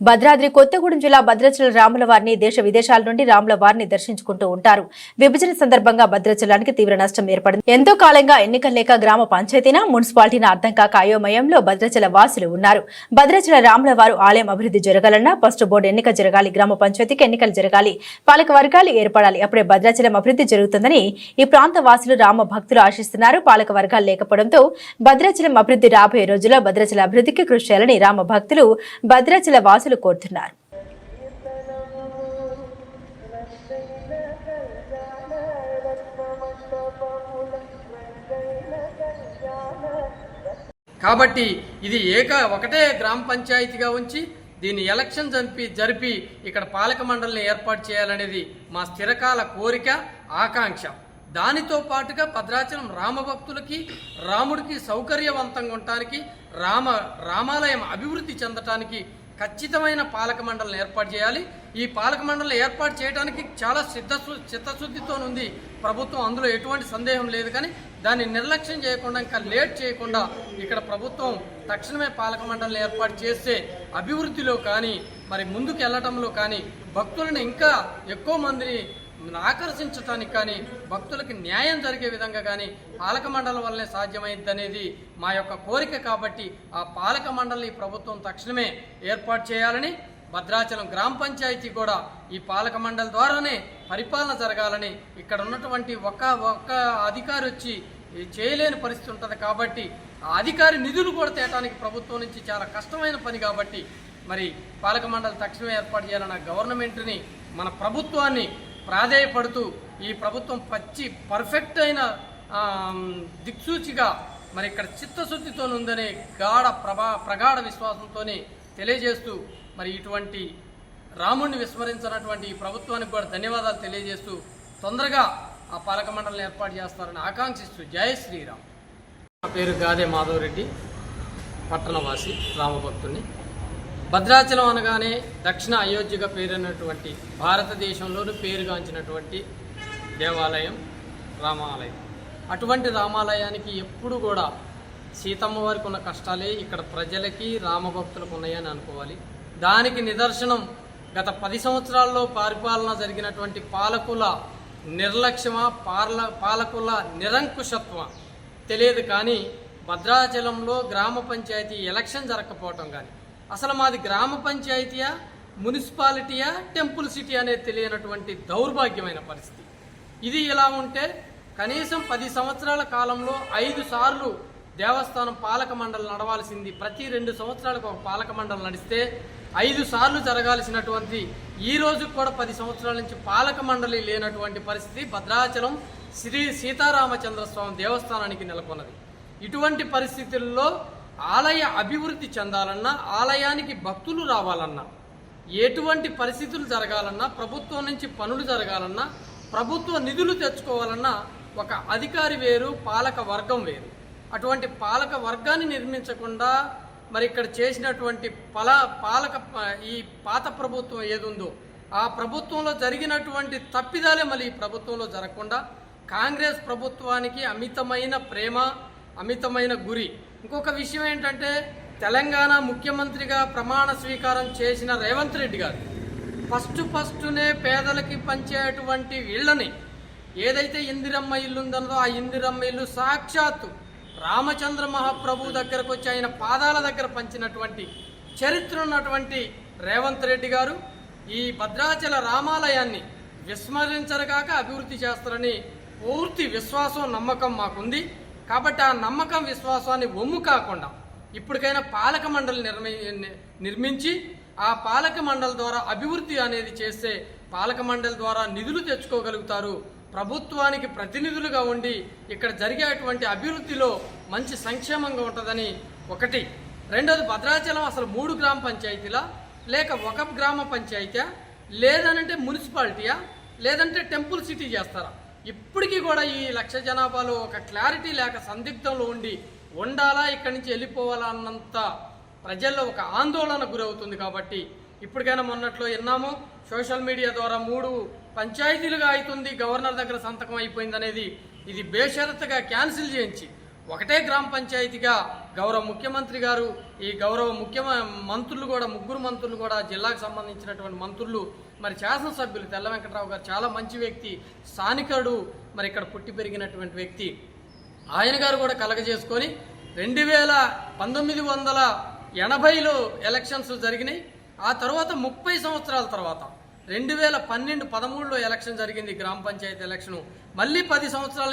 భద్రాద్రి కొత్తగూడెం జిల్లా భద్రాచల రాముల వారిని దేశ విదేశాల నుండి రాముల వారిని దర్శించుకుంటూ ఉంటారు. విభజన సందర్భంగా భద్రాచలానికి తీవ్ర నష్టం ఏర్పడింది. ఎంతో కాలంగా ఎన్నికలు లేక గ్రామ పంచాయతీన మున్సిపాలిటీన అర్థం కాక అయోమయంలో భద్రాచల వాసులు ఉన్నారు. భద్రాచల రాముల వారు ఆలయం అభివృద్ధి జరగాలన్నా ఫస్ట్ బోర్డు ఎన్నిక జరగాలి గ్రామ పంచాయతీకి ఎన్నికలు జరగాలి పాలక వర్గాలు ఏర్పడాలి అప్పుడే భద్రాచలం అభివృద్ధి జరుగుతుందని ఈ ప్రాంత వాసులు రామ భక్తులు ఆశిస్తున్నారు. పాలక వర్గాలు లేకపోవడంతో భద్రాచలం అభివృద్ధి రాబోయే రోజుల్లో భద్రాచల అభివృద్ధికి కృషి చేయాలని రామ భక్తులు భద్రాచల వాసులు కోరుతున్నారు. కాబట్టి ఇది ఏక ఒకటే గ్రామ పంచాయతీగా ఉంచి దీన్ని ఎలక్షన్ జరిపి జరిపి ఇక్కడ పాలక మండలిని ఏర్పాటు చేయాలనేది మా స్థిరకాల కోరిక ఆకాంక్ష. దానితో పాటుగా భద్రాచలం రామభక్తులకి రాముడికి సౌకర్యవంతంగా ఉండటానికి రామ రామాలయం అభివృద్ధి చెందటానికి ఖచ్చితమైన పాలక మండలిని ఏర్పాటు చేయాలి. ఈ పాలక మండలిని ఏర్పాటు చేయడానికి చాలా సిద్ధ చిత్తశుద్ధితో ఉంది ప్రభుత్వం. అందులో ఎటువంటి సందేహం లేదు కానీ దాన్ని నిర్లక్ష్యం చేయకుండా ఇంకా లేట్ చేయకుండా ఇక్కడ ప్రభుత్వం తక్షణమే పాలక మండలిని ఏర్పాటు చేస్తే అభివృద్ధిలో కానీ మరి ముందుకు వెళ్ళటంలో కానీ భక్తులను ఇంకా ఎక్కువ మందిని ఆకర్షించటానికి కానీ భక్తులకి న్యాయం జరిగే విధంగా కానీ పాలక మండలి వల్లనే సాధ్యమైంది అనేది మా యొక్క కోరిక కాబట్టి ఆ పాలక మండలిని ప్రభుత్వం తక్షణమే ఏర్పాటు చేయాలని భద్రాచలం గ్రామ పంచాయతీ కూడా ఈ పాలక మండలి ద్వారానే పరిపాలన జరగాలని ఇక్కడ ఉన్నటువంటి ఒక ఒక్క అధికారి వచ్చి చేయలేని పరిస్థితి ఉంటుంది కాబట్టి ఆ అధికారి నిధులు కూడా తేటానికి ప్రభుత్వం నుంచి చాలా కష్టమైన పని కాబట్టి మరి పాలక మండలి తక్షణమే ఏర్పాటు చేయాలన్న గవర్నమెంట్ని మన ప్రభుత్వాన్ని ప్రాధేయపడుతూ ఈ ప్రభుత్వం పచ్చి పర్ఫెక్ట్ అయిన దిక్సూచిగా మరి ఇక్కడ చిత్తశుద్ధితో ఉందనే గాఢ ప్రభా ప్రగాఢ విశ్వాసంతోనే తెలియజేస్తూ మరి ఇటువంటి రాముణ్ణి విస్మరించినటువంటి ఈ ప్రభుత్వానికి కూడా ధన్యవాదాలు తెలియజేస్తూ తొందరగా ఆ పాలక మండలిని ఏర్పాటు చేస్తారని ఆకాంక్షిస్తూ జయ శ్రీరామ్. నా పేరు గాదే మాధవరెడ్డి పట్టణవాసి రామభక్తుని భద్రాచలం అనగానే దక్షిణ అయోధ్యగా పేరున్నటువంటి భారతదేశంలోనూ పేరుగాంచినటువంటి దేవాలయం రామాలయం. అటువంటి రామాలయానికి ఎప్పుడు కూడా సీతమ్మ వారికి ఉన్న కష్టాలే ఇక్కడ ప్రజలకి రామభక్తులకు ఉన్నాయని అనుకోవాలి. దానికి నిదర్శనం గత పది సంవత్సరాల్లో పరిపాలన జరిగినటువంటి పాలకుల నిర్లక్ష్యమా పార్ల పాలకుల నిరంకుశత్వం తెలియదు కానీ భద్రాచలంలో గ్రామ పంచాయతీ ఎలక్షన్ జరగకపోవటం కానీ అసలు మాది గ్రామ పంచాయతీయా మున్సిపాలిటీయా టెంపుల్ సిటీ అనేది తెలియనటువంటి దౌర్భాగ్యమైన పరిస్థితి. ఇది ఇలా ఉంటే కనీసం పది సంవత్సరాల కాలంలో ఐదు సార్లు దేవస్థానం పాలక మండలి నడవాల్సింది. ప్రతి రెండు సంవత్సరాలకు ఒక పాలక మండలి నడిస్తే ఐదు సార్లు జరగాల్సినటువంటి ఈ రోజు కూడా పది సంవత్సరాల నుంచి పాలక మండలి లేనటువంటి పరిస్థితి భద్రాచలం శ్రీ సీతారామచంద్ర స్వామి దేవస్థానానికి నెలకొన్నది. ఇటువంటి పరిస్థితుల్లో ఆలయ అభివృద్ధి చెందాలన్నా ఆలయానికి భక్తులు రావాలన్నా ఎటువంటి పరిస్థితులు జరగాలన్నా ప్రభుత్వం నుంచి పనులు జరగాలన్నా ప్రభుత్వ నిధులు తెచ్చుకోవాలన్నా ఒక అధికారి వేరు పాలక వర్గం వేరు. అటువంటి పాలక వర్గాన్ని నిర్మించకుండా మరి ఇక్కడ చేసినటువంటి పల పాలక ఈ పాత ప్రభుత్వం ఏదుందో ఆ ప్రభుత్వంలో జరిగినటువంటి తప్పిదాలే మళ్ళీ ఈ ప్రభుత్వంలో జరగకుండా కాంగ్రెస్ ప్రభుత్వానికి అమితమైన ప్రేమ అమితమైన గురి ఇంకొక విషయం ఏంటంటే తెలంగాణ ముఖ్యమంత్రిగా ప్రమాణ స్వీకారం చేసిన రేవంత్ రెడ్డి గారు ఫస్ట్ ఫస్ట్నే పేదలకి పంచేటువంటి ఇళ్ళని ఏదైతే ఇందిరమ్మ ఇల్లు ఉందో ఆ ఇందిరమ్మ ఇల్లు సాక్షాత్తు రామచంద్ర మహాప్రభు దగ్గరకు వచ్చి ఆయన పాదాల దగ్గర పంచినటువంటి చరిత్ర ఉన్నటువంటి రేవంత్ రెడ్డి గారు ఈ భద్రాచల రామాలయాన్ని విస్మరించరగాక అభివృద్ధి చేస్తారని పూర్తి విశ్వాసం నమ్మకం మాకుంది. కాబట్టి ఆ నమ్మకం విశ్వాసాన్ని ఒమ్ము కాకుండా ఇప్పటికైనా పాలక మండలి నిర్మి నిర్మించి ఆ పాలక మండలి ద్వారా అభివృద్ధి అనేది చేస్తే పాలక మండలి ద్వారా నిధులు తెచ్చుకోగలుగుతారు. ప్రభుత్వానికి ప్రతినిధులుగా ఉండి ఇక్కడ జరిగేటువంటి అభివృద్ధిలో మంచి సంక్షేమంగా ఉంటుందని ఒకటి. రెండోది భద్రాచలం అసలు మూడు గ్రామ పంచాయతీలా? లేక ఒక గ్రామ పంచాయతీయా? లేదనంటే మున్సిపాలిటీయా? లేదంటే టెంపుల్ సిటీ చేస్తారా? ఇప్పటికీ కూడా ఈ లక్ష జనాభాలో ఒక క్లారిటీ లేక సందిగ్ధంలో ఉండి ఉండాలా ఇక్కడి నుంచి వెళ్ళిపోవాలా అన్నంత ప్రజల్లో ఒక ఆందోళన గురవుతుంది కాబట్టి ఇప్పటికైనా మొన్నట్లో విన్నాము సోషల్ మీడియా ద్వారా మూడు పంచాయతీలుగా అవుతుంది గవర్నర్ దగ్గర సంతకం అయిపోయింది అనేది ఇది బేషరతుగా క్యాన్సిల్ చేయించి ఒకటే గ్రామ పంచాయతీగా గౌరవ ముఖ్యమంత్రి గారు ఈ గౌరవ ముఖ్య మంత్రులు కూడా ముగ్గురు మంత్రులు కూడా జిల్లాకు సంబంధించినటువంటి మంత్రులు మరి శాసనసభ్యులు తెల్ల వెంకటరావు గారు చాలా మంచి వ్యక్తి స్థానికుడు మరి ఇక్కడ పుట్టి పెరిగినటువంటి వ్యక్తి. ఆయన గారు కూడా కలగజేసుకొని రెండు వేల పంతొమ్మిది వందల ఎనభైలో ఎలక్షన్స్ జరిగినాయి. ఆ తర్వాత ముప్పై సంవత్సరాల తర్వాత రెండు వేల పన్నెండు పదమూడులో ఎలక్షన్ జరిగింది గ్రామ పంచాయతీ ఎలక్షన్. మళ్ళీ పది సంవత్సరాల